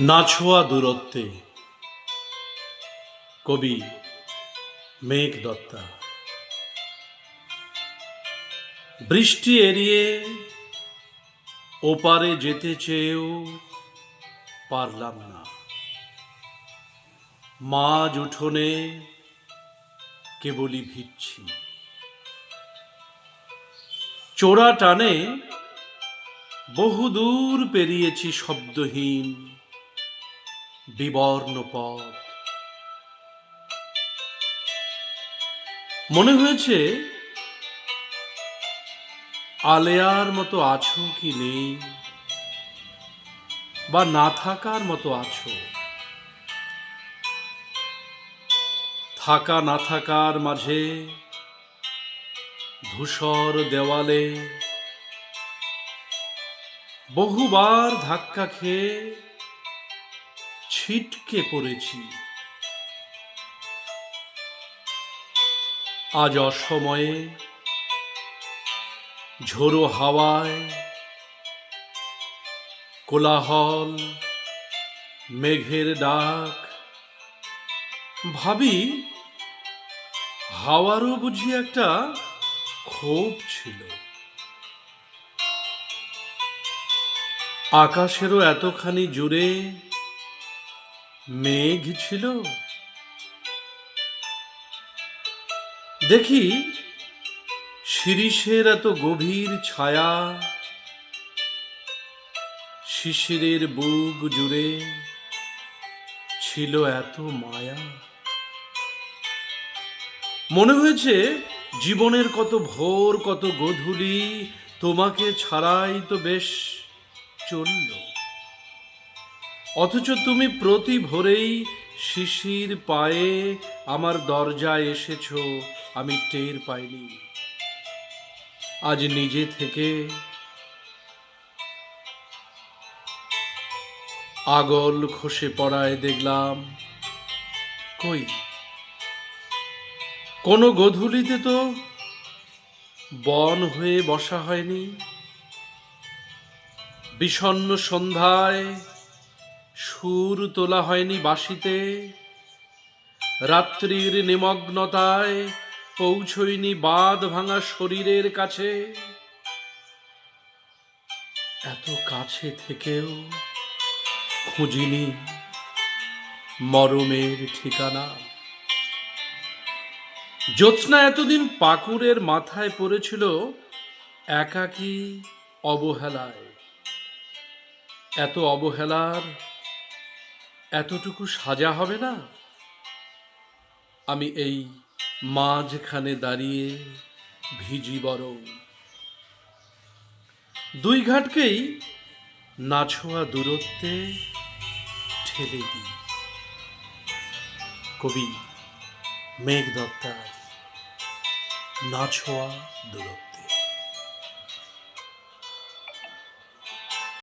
নাছোয়া দূরত্বে। কবি মেঘ দত্তা বৃষ্টি এড়িয়ে ওপারে যেতে চেয়েও পারলাম না। মাঝ উঠোনে কেবলই ভিজছি। চোরা টানে বহুদূর পেরিয়েছি শব্দহীন বিবর্ণ পথ। মনে হয়েছে, আলেয়ার মতো আছো কি নেই, বা না থাকার মতো আছো। থাকা না থাকার মাঝে, ধূসর দেওয়ালে বহুবার ধাক্কা খেয়ে ছিটকে পড়েছি। আজ অসময়ে ঝোড়ো হাওয়ায় কোলাহল, মেঘের ডাক, ভাবি হাওয়ারও বুঝি একটা ক্ষোভ ছিল। আকাশেরও এতখানি জুড়ে মেঘ ছিল। দেখি শিরিষের এত গভীর ছায়া শিশিরের বুক জুড়ে ছিল এত মায়া। মনে হয়েছে জীবনের কত ভোর, কত গধূলি, তোমাকে ছাড়াই তো বেশ চলল। অথচ তুমি প্রতি ভোরেই শিশির পায়ে আমার দরজায় এসেছ, আমি টের পাইনি। আজ নিজে থেকে আগল খসে পড়ায় দেখলাম, কই? কোনো গধূলিতে তো বন হয়ে বসা হয়নি। বিষণ্ণ সন্ধ্যায় সুর তোলা হয়নি বাসিতে রাত্রির নিমগ্নতায় পৌঁছইনি বাঁধ ভাঙা শরীরের কাছে। এত কাছে থেকেও খুঁজিনি মরমের ঠিকানা। জ্যোৎস্না এতদিন পাকুরের মাথায় পড়েছিল একাকী অবহেলায়। এত অবহেলার এতটুকু সাজা হবে না? আমি এই মাঝখানে দাঁড়িয়ে ভিজি বড় দুই ঘাটকেই নাছোয়া দূরত্বে ঠেলে দিই। কবি মেঘ দত্তার নাছোয়া দূরত্ব।